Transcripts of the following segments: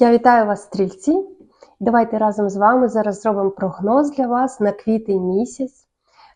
Я вітаю вас, стрільці. Давайте разом з вами зараз зробимо прогноз для вас на квітень місяць.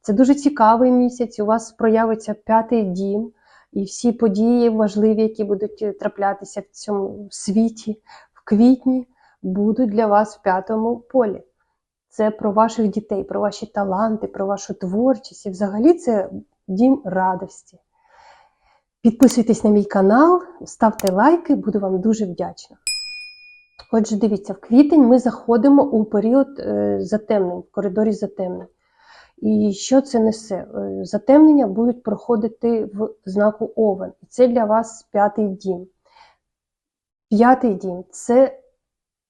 Це дуже цікавий місяць. У вас проявиться п'ятий дім, і всі події важливі, які будуть траплятися в цьому світі в квітні, будуть для вас в п'ятому полі. Це про ваших дітей, про ваші таланти, про вашу творчість. І взагалі це дім радості. Підписуйтесь на мій канал, ставте лайки, буду вам дуже вдячна. Отже, дивіться, в квітень ми заходимо у період е, затемнень, в коридорі затемнень. І що це несе? Е, Затемнення будуть проходити в знаку Овен. І це для вас п'ятий дім. П'ятий дім це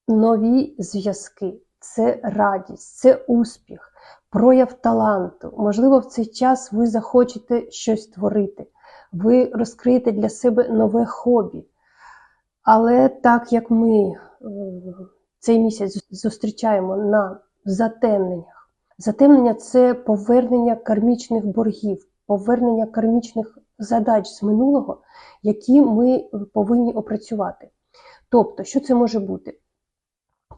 нові зв'язки, це радість, це успіх, прояв таланту. Можливо, в цей час ви захочете щось творити, ви розкриєте для себе нове хобі. Але так як ми е, цей місяць зустрічаємо на затемненнях, затемнення це повернення кармічних боргів, повернення кармічних задач з минулого, які ми повинні опрацювати. Тобто, що це може бути?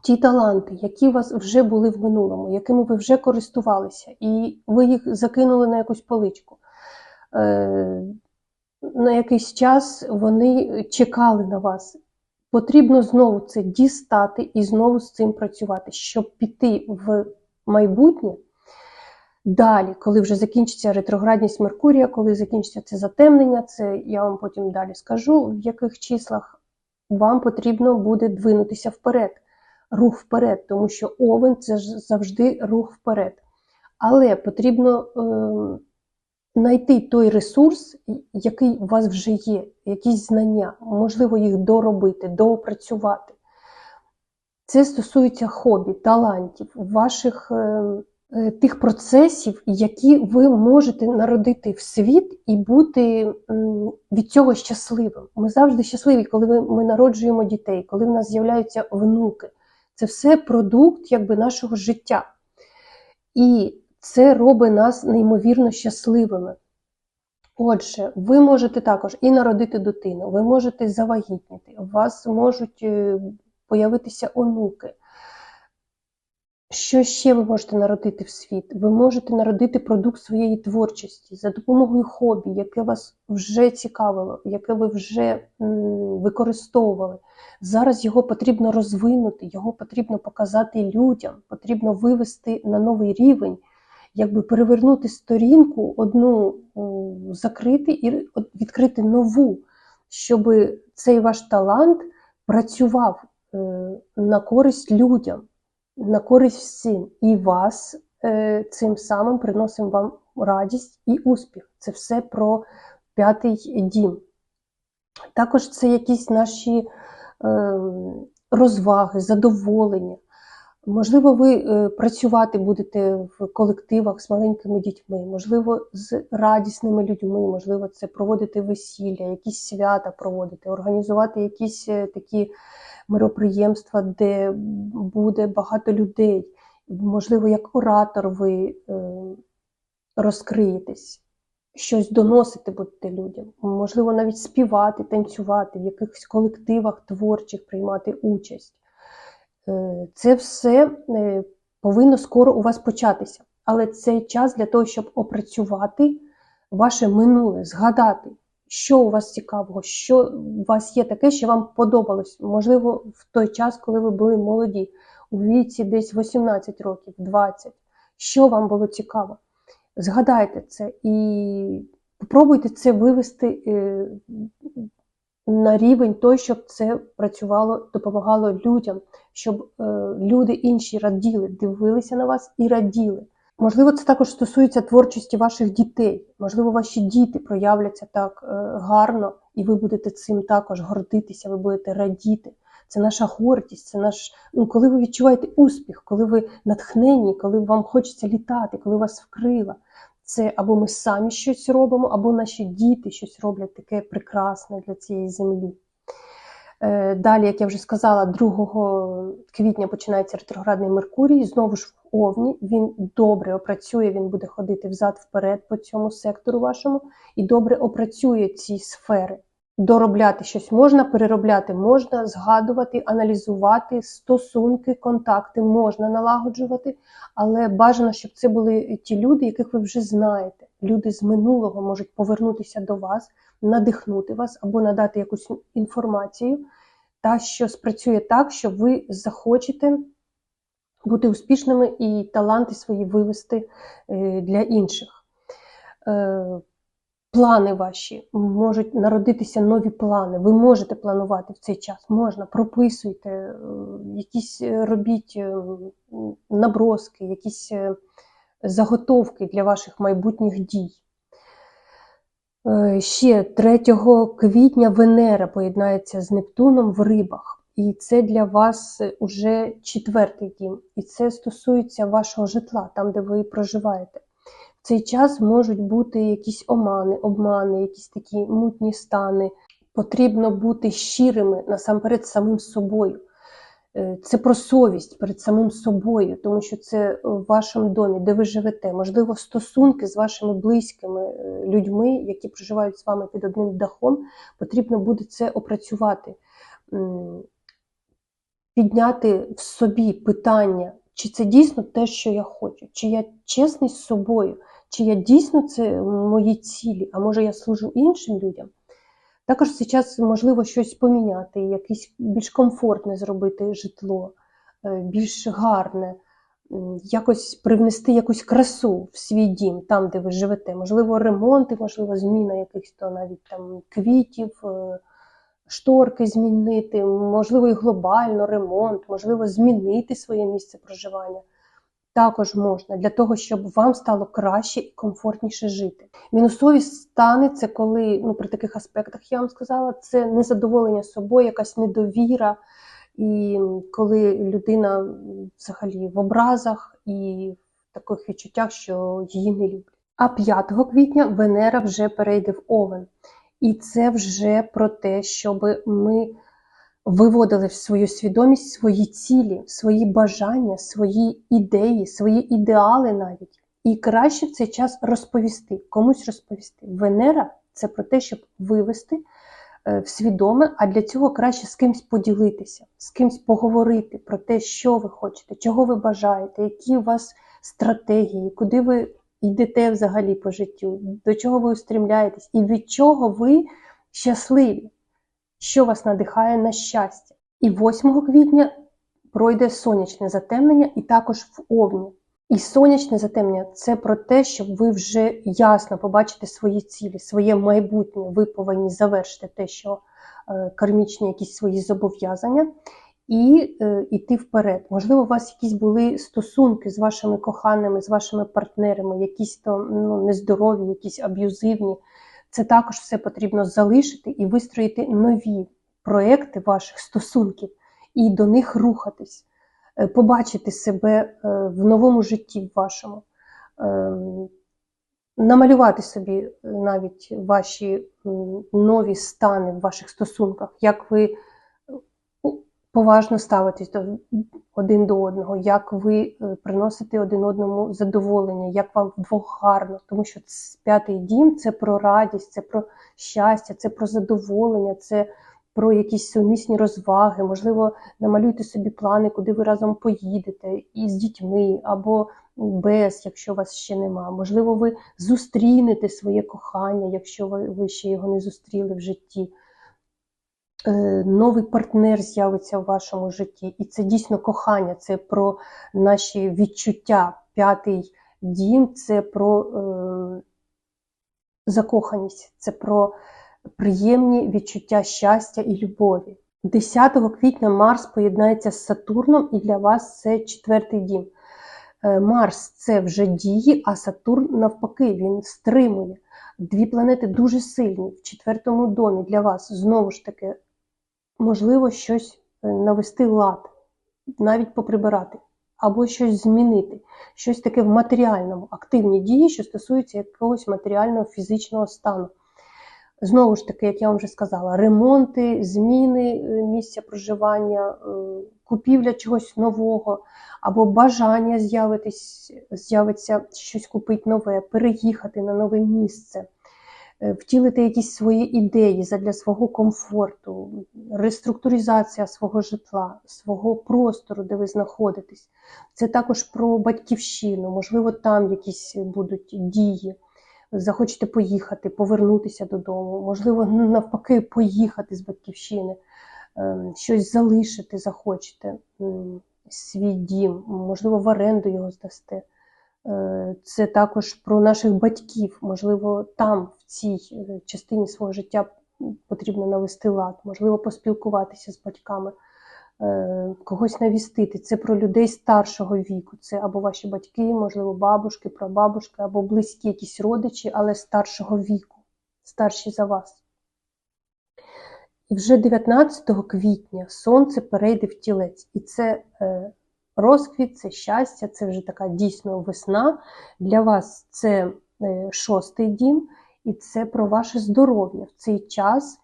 Ті таланти, які у вас вже були в минулому, якими ви вже користувалися, і ви їх закинули на якусь поличку. Е, на якийсь час вони чекали на вас. Потрібно знову це дістати і знову з цим працювати, щоб піти в майбутнє. Далі, коли вже закінчиться ретроградність Меркурія, коли закінчиться це затемнення, це я вам потім далі скажу, в яких числах вам потрібно буде двинутися вперед, рух вперед, тому що овен це ж завжди рух вперед. Але потрібно. Е знайти той ресурс, який у вас вже є, якісь знання, можливо, їх доробити, доопрацювати. Це стосується хобі, талантів, ваших е, е, тих процесів, які ви можете народити в світ і бути від цього щасливим. Ми завжди щасливі, коли ми народжуємо дітей, коли в нас з'являються внуки. Це все продукт якби, нашого життя. І це робить нас неймовірно щасливими. Отже, ви можете також і народити дитину, ви можете завагітніти, у вас можуть е, появитися онуки. Що ще ви можете народити в світ? Ви можете народити продукт своєї творчості за допомогою хобі, яке вас вже цікавило, яке ви вже використовували. Зараз його потрібно розвинути, його потрібно показати людям, потрібно вивести на новий рівень якби перевернути сторінку, одну закрити і відкрити нову, щоб цей ваш талант працював е, на користь людям, на користь всім. І вас е, цим самим приносимо вам радість і успіх. Це все про п'ятий дім. Також це якісь наші ем, розваги, задоволення. Можливо, ви е, працювати будете в колективах з маленькими дітьми, можливо, з радісними людьми, можливо, це проводити весілля, якісь свята проводити, організувати якісь е, такі мироприємства, де буде багато людей. Можливо, як оратор ви е, розкриєтесь, щось доносити будете людям, можливо, навіть співати, танцювати, в якихось колективах творчих приймати участь. Е, це все е, повинно скоро у вас початися. Але це час для того, щоб опрацювати ваше минуле, згадати, що у вас цікавого, що у вас є таке, що вам подобалось. Можливо, в той час, коли ви були молоді, у віці десь 18 років, 20, що вам було цікаво. Згадайте це і спробуйте це вивести е, на рівень той, щоб це працювало, допомагало людям, щоб е, люди інші раділи, дивилися на вас і раділи. Можливо, це також стосується творчості ваших дітей. Можливо, ваші діти проявляться так е, гарно, і ви будете цим також гордитися, ви будете радіти. Це наша гордість, це наш. Ну, коли ви відчуваєте успіх, коли ви натхнені, коли вам хочеться літати, коли вас вкрила. Це або ми самі щось робимо, або наші діти щось роблять таке прекрасне для цієї землі. Е, далі, як я вже сказала, 2 квітня починається ретроградний Меркурій, знову ж в Овні. Він добре опрацює, він буде ходити взад-вперед по цьому сектору вашому і добре опрацює ці сфери. Доробляти щось можна, переробляти можна, згадувати, аналізувати, стосунки, контакти можна налагоджувати, але бажано, щоб це були ті люди, яких ви вже знаєте. Люди з минулого можуть повернутися до вас, надихнути вас або надати якусь інформацію, та що спрацює так, що ви захочете бути успішними і таланти свої вивести е, для інших. Плани ваші можуть народитися нові плани. Ви можете планувати в цей час. Можна, прописуйте, е, якісь е, робіть е, наброски, якісь заготовки для ваших майбутніх дій. Ще 3 квітня Венера поєднається з Нептуном в рибах. І це для вас уже четвертий дім. І це стосується вашого житла, там, де ви проживаєте. Цей час можуть бути якісь омани, обмани, якісь такі мутні стани. Потрібно бути щирими насамперед самим собою. Е, Це про совість перед самим собою, тому що це в вашому домі, де ви живете. Можливо, стосунки з вашими близькими е, людьми, які проживають з вами під одним дахом, потрібно буде це опрацювати, підняти в собі питання, чи це дійсно те, що я хочу, чи я чесний з собою, чи я дійсно це мої цілі, а може я служу іншим людям. Також зараз можливо щось поміняти, якесь більш комфортне зробити житло, е, більш гарне, якось привнести якусь красу в свій дім, там, де ви живете. Можливо, ремонти, можливо, зміна якихось то навіть там квітів, е, шторки змінити, можливо, і глобально ремонт, можливо, змінити своє місце проживання. Також можна для того, щоб вам стало краще і комфортніше жити. Мінусові стани це коли, ну при таких аспектах я вам сказала, це незадоволення собою, якась недовіра, і коли людина взагалі в образах і в таких відчуттях, що її не люблять. А 5 квітня Венера вже перейде в Овен. І це вже про те, щоб ми виводили в свою свідомість свої цілі, свої бажання, свої ідеї, свої ідеали навіть. І краще в цей час розповісти, комусь розповісти. Венера це про те, щоб вивести е, в свідоме, а для цього краще з кимсь поділитися, з кимсь поговорити про те, що ви хочете, чого ви бажаєте, які у вас стратегії, куди ви йдете взагалі по життю, до чого ви устремляєтесь, і від чого ви щасливі що вас надихає на щастя. І 8 квітня пройде сонячне затемнення, і також в Овні. І сонячне затемнення це про те, щоб ви вже ясно побачите свої цілі, своє майбутнє. Ви повинні завершити те, що е, кармічні якісь свої зобов'язання, і е, йти вперед. Можливо, у вас якісь були стосунки з вашими коханими, з вашими партнерами, якісь то ну, нездорові, якісь аб'юзивні. Це також все потрібно залишити і вистроїти нові проекти ваших стосунків і до них рухатись, Е, побачити себе е, в новому житті вашому, Ем, намалювати собі е, навіть ваші нові стани в ваших стосунках, як ви е, поважно ставитесь до, один до одного, як ви е, приносите один одному задоволення, як вам вдвох гарно, тому що п'ятий дім це про радість, це про щастя, це про задоволення, це про якісь сумісні розваги. Можливо, намалюйте собі плани, куди ви разом поїдете, і з дітьми, або без, якщо вас ще нема. Можливо, ви зустрінете своє кохання, якщо ви, ви ще його не зустріли в житті. Е, Новий партнер з'явиться в вашому житті, і це дійсно кохання, це про наші відчуття. П'ятий дім це про е, закоханість, це про приємні відчуття щастя і любові. 10 квітня Марс поєднається з Сатурном, і для вас це четвертий дім. Е, Марс це вже дії, а Сатурн навпаки, він стримує. Дві планети дуже сильні в четвертому домі для вас. Знову ж таки, можливо, щось е, навести лад, навіть поприбирати, або щось змінити, щось таке в матеріальному, активні дії, що стосуються якогось матеріального фізичного стану. Знову ж таки, як я вам вже сказала, ремонти, зміни е, місця проживання, е, купівля чогось нового, або бажання з'явитись, з'явиться щось купити нове, переїхати на нове місце. Е, втілити якісь свої ідеї задля свого комфорту, реструктуризація свого житла, свого простору, де ви знаходитесь. Це також про батьківщину, можливо, там якісь будуть дії. Захочете поїхати, повернутися додому, можливо, навпаки, поїхати з батьківщини, е, щось залишити захочете, свій дім, можливо, в оренду його здасте. Е, Це також про наших батьків. Можливо, там, цій е, частині свого життя, потрібно навести лад, можливо, поспілкуватися з батьками, е, когось навістити. Це про людей старшого віку. Це або ваші батьки, можливо, бабушки, прабабушки, або близькі якісь родичі, але старшого віку, старші за вас. І вже 19 квітня сонце перейде в тілець. І це е, розквіт, це щастя, це вже така дійсно весна. Для вас це шостий дім, і це про ваше здоров'я. В цей час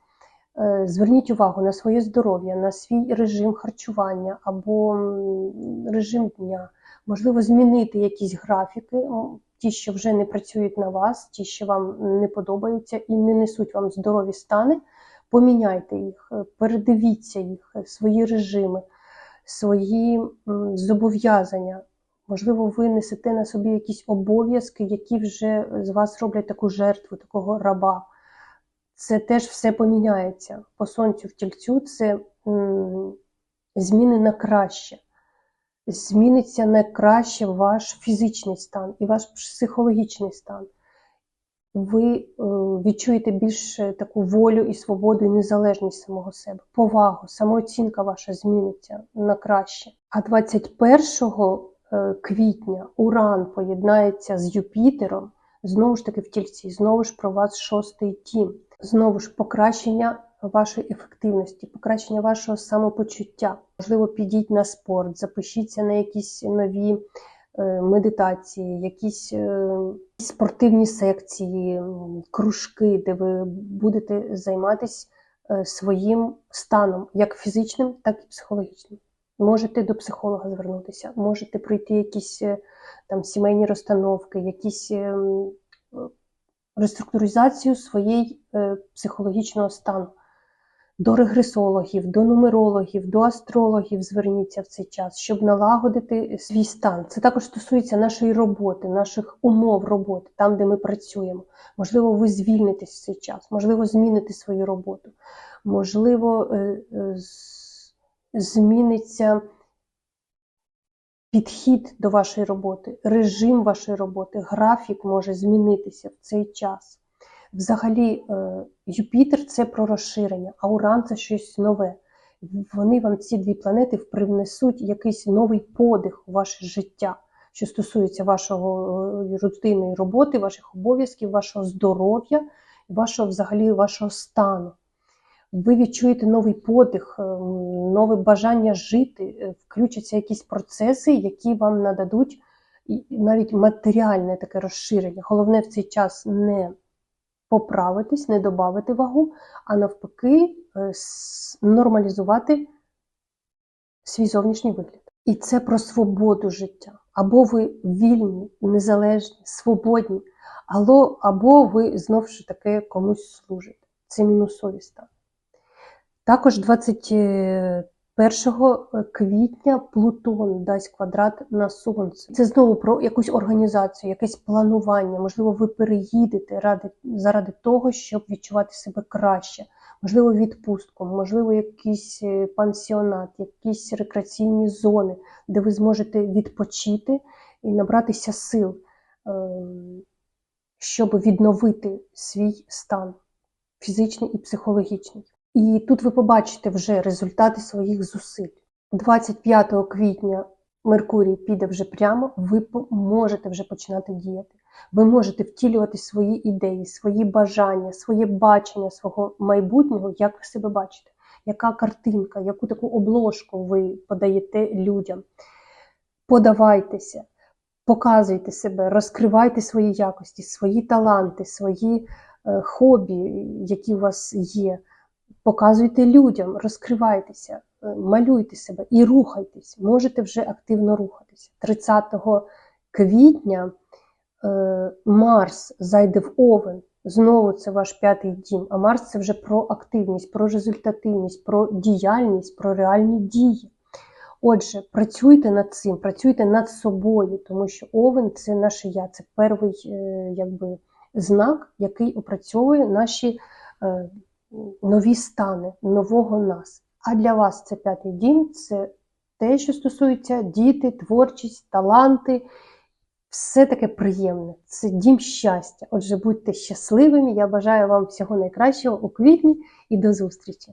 е, зверніть увагу на своє здоров'я, на свій режим харчування або режим дня. Можливо, змінити якісь графіки, ті, що вже не працюють на вас, ті, що вам не подобаються і не несуть вам здорові стани. Поміняйте їх, е, передивіться їх, е, свої режими, свої зобов'язання. Можливо, ви несете на собі якісь обов'язки, які вже з вас роблять таку жертву, такого раба. Це теж все поміняється. По сонцю в тільцю це м, зміни на краще. Зміниться на краще ваш фізичний стан і ваш психологічний стан ви е, відчуєте більш е, таку волю і свободу, і незалежність самого себе, повагу, самооцінка ваша зміниться на краще. А 21 е, квітня Уран поєднається з Юпітером, знову ж таки в тільці, знову ж про вас шостий тім, знову ж покращення вашої ефективності, покращення вашого самопочуття. Можливо, підіть на спорт, запишіться на якісь нові е, медитації, якісь е, спортивні секції, кружки, де ви будете займатися е, своїм станом, як фізичним, так і психологічним. Можете до психолога звернутися, можете пройти якісь е, там сімейні розстановки, якісь е, реструктуризацію своєї е, психологічного стану. До регресологів, до нумерологів, до астрологів зверніться в цей час, щоб налагодити свій стан. Це також стосується нашої роботи, наших умов роботи, там, де ми працюємо. Можливо, ви звільнитесь в цей час, можливо, зміните свою роботу, можливо, зміниться підхід до вашої роботи, режим вашої роботи, графік може змінитися в цей час. Взагалі, е, Юпітер це про розширення, а Уран це щось нове. Вони вам ці дві планети привнесуть якийсь новий подих у ваше життя, що стосується вашого е, рутинної роботи, ваших обов'язків, вашого здоров'я, вашого взагалі вашого стану. Ви відчуєте новий подих, е, нове бажання жити, е, включаться якісь процеси, які вам нададуть навіть матеріальне таке розширення. Головне в цей час не поправитись, не додати вагу, а навпаки, е, нормалізувати свій зовнішній вигляд. І це про свободу життя. Або ви вільні, незалежні, свободні, або, ви знову ж таки комусь служите. Це мінусові стани. Також 21 квітня Плутон дасть квадрат на Сонце. Це знову про якусь організацію, якесь планування. Можливо, ви переїдете ради, заради того, щоб відчувати себе краще. Можливо, відпустку, можливо, якийсь е, пансіонат, якісь рекреаційні зони, де ви зможете відпочити і набратися сил, ем, щоб відновити свій стан фізичний і психологічний. І тут ви побачите вже результати своїх зусиль. 25 квітня Меркурій піде вже прямо, ви можете вже починати діяти. Ви можете втілювати свої ідеї, свої бажання, своє бачення свого майбутнього, як ви себе бачите, яка картинка, яку таку обложку ви подаєте людям. Подавайтеся, показуйте себе, розкривайте свої якості, свої таланти, свої е, хобі, які у вас є. Показуйте людям, розкривайтеся, е, малюйте себе і рухайтесь. Можете вже активно рухатися. 30 квітня е, Марс зайде в Овен, Знову це ваш п'ятий дім. А Марс це вже про активність, про результативність, про діяльність, про реальні дії. Отже, працюйте над цим, працюйте над собою, тому що овен це наше я, це перший е, якби, знак, який опрацьовує наші нові стани, нового нас. А для вас це п'ятий дім, це те, що стосується діти, творчість, таланти. Все таке приємне. Це дім щастя. Отже, будьте щасливими. Я бажаю вам всього найкращого у квітні і до зустрічі!